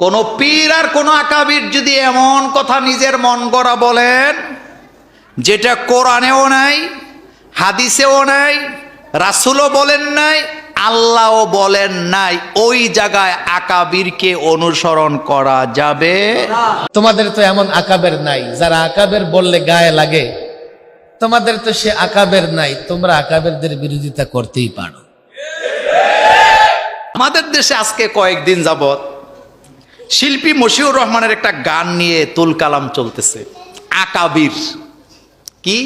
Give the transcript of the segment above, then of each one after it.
কোন পীর আর কোন আকাবির যদি এমন কথা নিজের মন গড়া বলেন যেটা কোরআনেও নাই হাদিসেও নাই রাসুলও বলেন নাই আল্লাহও বলেন নাই ওই জায়গায় আকাবিরকে অনুসরণ করা যাবে? তোমাদের তো এমন আকাবের নাই যারা আকাবের বললে গায়ে লাগে তোমাদের তো সে আকাবের নাই তোমরা আকাবেরদের বিরোধিতা করতেই পারো। আমাদের দেশে আজকে কয়েকদিন যাবত শিল্পী মশিউর রহমানের একটা গান নিয়ে তুল কালাম চলতেছে, আকাবির। কি?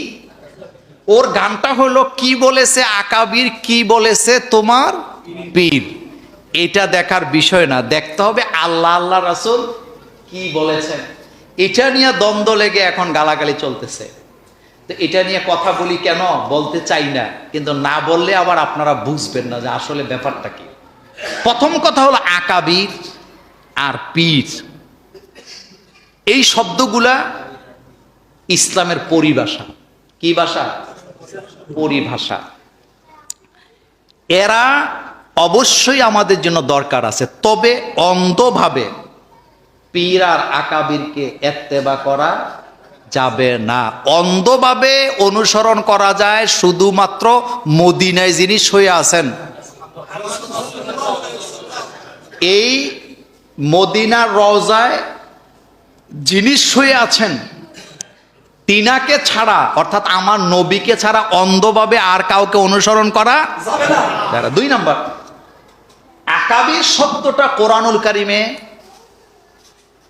ওর গানটা হলো, কি বলেছে আকাবির, কি বলেছে তোমার পীর? এটা দেখার বিষয় না, দেখতে হবে আল্লাহ আল্লাহ রাসুল কি বলেছেন। এটা নিয়ে দ্বন্দ্ব লেগে এখন গালাগালি চলতেছে। তো এটা নিয়ে কথা বলি কেন? বলতে চাই না, কিন্তু না বললে আবার আপনারা বুঝবেন না যে আসলে ব্যাপারটা কি। প্রথম কথা হলো আকাবির আর পীর এই শব্দগুলা ইসলামের পরিভাষা। কি ভাষা? পরিভাষা। এরা অবশ্যই আমাদের জন্য দরকার আছে। তবে অন্ধভাবে পীর আর আকাবিরকে এত্তেবা করা যাবে না। অন্ধভাবে অনুসরণ করা যায় শুধুমাত্র মদিনায় যিনি শুয়ে আছেন। এই মদিনার রওজায় যিনি শুয়ে আছেন, তিনাকে ছাড়া, অর্থাৎ আমার নবীকে ছাড়া অন্ধভাবে আর কাউকে অনুসরণ করা দুই নাম্বার আকাবির শব্দটা কোরআনুল কারিমে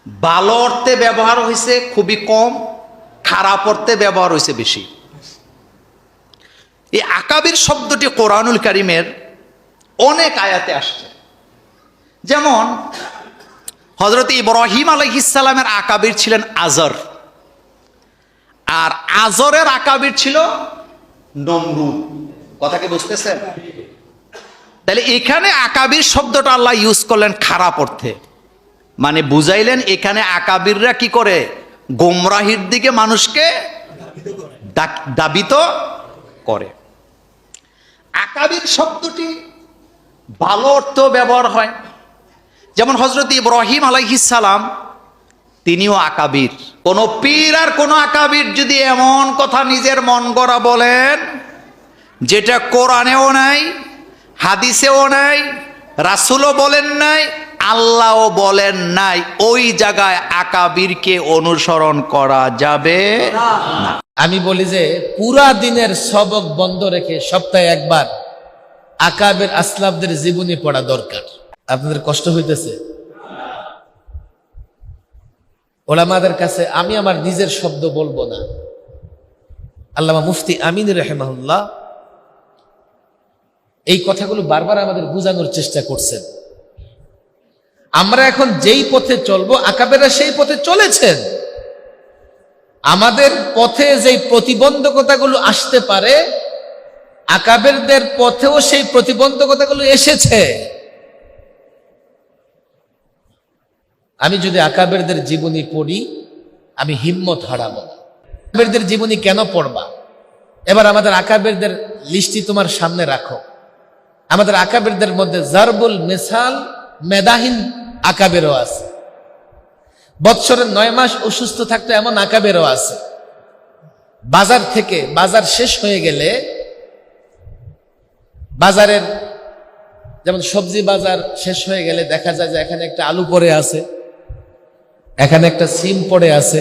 ভালো অর্থে ব্যবহার হয়েছে খুবই কম, খারাপ অর্থে ব্যবহার হয়েছে বেশি। এই আকাবির শব্দটি কোরআনুল কারিমের অনেক আয়াতে আসছে। যেমন হজরত ইব্রাহিম আলহিসাল্লামের আকাবির ছিলেন আজর। আর আজরের আকাবির ছিল নমরুদ। কথা কি বুঝতেছেন? তাহলে এখানে আকাবির শব্দটা আল্লাহ ইউজ করলেন খারাপ অর্থে। মানে বুঝাইলেন এখানে আকাবিররা কি করে? গোমরাহির দিকে মানুষকে দাবিত করে। আকাবির শব্দটি ভালো অর্থ ব্যবহার হয়। যেমন হজরত ইব্রাহিম আলাইহিসালাম তিনিও আকাবির। কোন পীর আর কোন আকাবির যদি এমন কথা নিজের মন গড়া বলেন, যেটা কোরআনেও নাই, হাদিসেও নাই, রাসুলও বলেন নাই, আল্লাহও বলেন নাই, ওই জায়গায় আকাবিরকে অনুসরণ করা যাবে আমি বলি যে, পুরা দিনের সবক বন্ধ রেখে সপ্তাহে একবার আকাবের আসলাবদের জীবনী পড়া দরকার। আপনাদের কষ্ট হইতেছে। ওলামাদের কাছে আমি আমার নিজের শব্দ বলব না। আল্লামা মুফতি আমিন রহেমাহুল্লাহ এই কথাগুলো বারবার আমাদের বোঝানোর চেষ্টা করছেন। আমরা এখন যেই পথে চলবো, আকাবেরা সেই পথে চলেছেন। আমাদের পথে যেই প্রতিবন্ধকতাগুলো আসতে পারে, আকাবেরদের পথেও সেই প্রতিবন্ধকতাগুলো এসেছে। আমি যদি আকাবেরদের জীবনী পড়ি, আমি হিম্মত হারাবো আকাবেরদের জীবনী কেন পড়বা? এবার আমাদের আকাবেরদের লিস্টি তোমার সামনে রাখো। আমাদের আকাবেরদের মধ্যে জারবুল মেসাল, মেদাহীন আকাবেরও আছে। বৎসরের নয় মাস অসুস্থ থাকতো এমন আকাবেরও আছে। বাজার থেকে বাজার শেষ হয়ে গেলে বাজারের যেমন সবজি বাজার শেষ হয়ে গেলে দেখা যায় যে এখানে একটা আলু পড়ে আছে। এখানে একটা সিম পড়ে আছে,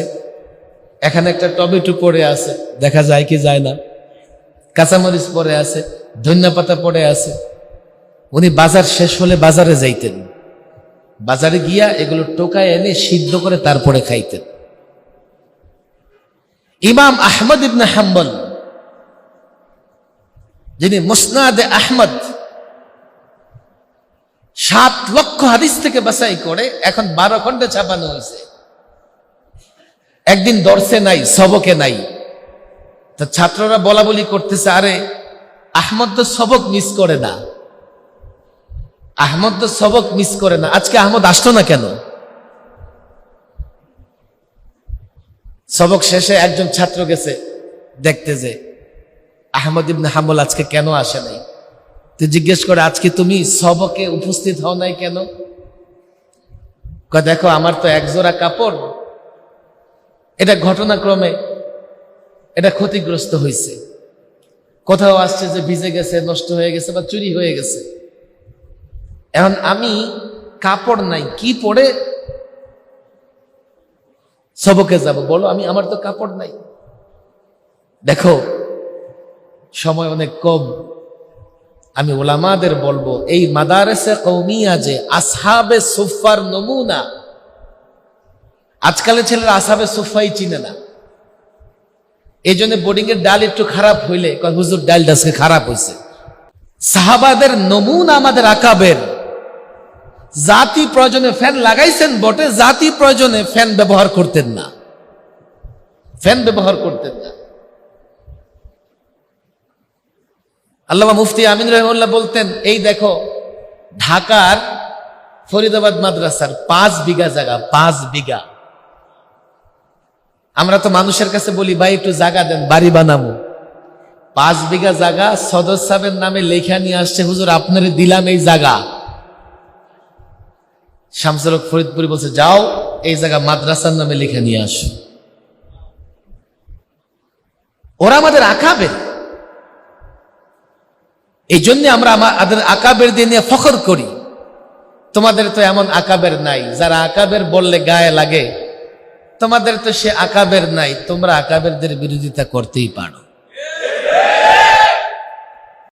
এখানে একটা টমেটো পড়ে আছে, দেখা যায় কি যায় না। কাঁচামরিচ পড়ে আছে, ধনিয়া পাতা পড়ে আছে। উনি বাজার শেষ হলে বাজারে যাইতেন। বাজারে গিয়া এগুলো টোকায় এনে সিদ্ধ করে তারপরে খাইতেন। ইমাম আহমদ ইবনে হাম্বল, যিনি মুসনাদে আহমদ সাত লক্ষ হাদিস থেকে বাছাই করে এখন বারো খন্ডে ছাপানো হয়েছে। একদিন দর্শে নাই, সবকে নাই। তো ছাত্ররা বলা বলি করতেছে, আরে আহমদ তো সবক মিস করে না। আহমদ তো সবক মিস করে না। আজকে আহমদ আসতো না কেন? সবক শেষে একজন ছাত্র গেছে, দেখতে যে আহমদ ইবনে হাম্বল আজকে কেন আসে নাই? তো জিজ্ঞেস করে, আজকে তুমি সবকে উপস্থিত হও নাই কেন? দেখো, আমার তো এক জোড়া কাপড়। এটা ঘটনাক্রমে এটা ক্ষতিগ্রস্ত হয়েছে। কোথাও আসছে যে ভিজে গেছে, নষ্ট হয়ে গেছে বা চুরি হয়ে গেছে। এখন আমি কাপড় নাই, কি পরে সবকে যাব? বলো, আমি, আমার তো কাপড় নাই। দেখো, সময় অনেক কম। আমি ওলামাদের বলব, এই মাদারেসে কৌমিয়া যে আসহাবে সুফার নমুনা, আজকালের ছেলেরা আসহাবে সুফাই চিনে না। এই জন্য বোর্ডিং এর ডাল একটু খারাপ হইলে হুজুর, ডালটা আজকে খারাপ হয়েছে সাহাবাদের নমুনা আমাদের আকাবের। জাতি প্রয়োজনে ফ্যান লাগাইছেন বটে, জাতি প্রয়োজনে ফ্যান ব্যবহার করতেন না। ফ্যান ব্যবহার করতেন না। আল্লামা মুফতি আমিন রহমুল্লাহ বলতেন, এই দেখো, ঢাকার ফরিদাবাদ মাদ্রাসার পাঁচ বিঘা জায়গা, পাঁচ বিঘা। আমরা তো মানুষের কাছে বলি, ভাই, একটু জায়গা দেন, বাড়ি বানাবো। পাঁচ বিঘা জায়গা, সদর সাহেবের নামে লেখা নিয়ে আসছে, হুজুর, আপনার দিলাম এই জায়গা। শামসুল হক ফরিদপুরি বলছে, যাও, এই জায়গা মাদ্রাসার নামে লেখা নিয়ে আসো। ওরা আমাদের আঁকাবে। এই জন্য আমরা আমাদের আকাবের দিয়ে নিয়ে ফখর করি। তোমাদের তো এমন আকাবের নাই, যারা আকাবের বললে গায়ে লাগে। তোমাদের তো সে আকাবের নাই, তোমরা আকাবেরদের বিরোধিতা করতেই পারো।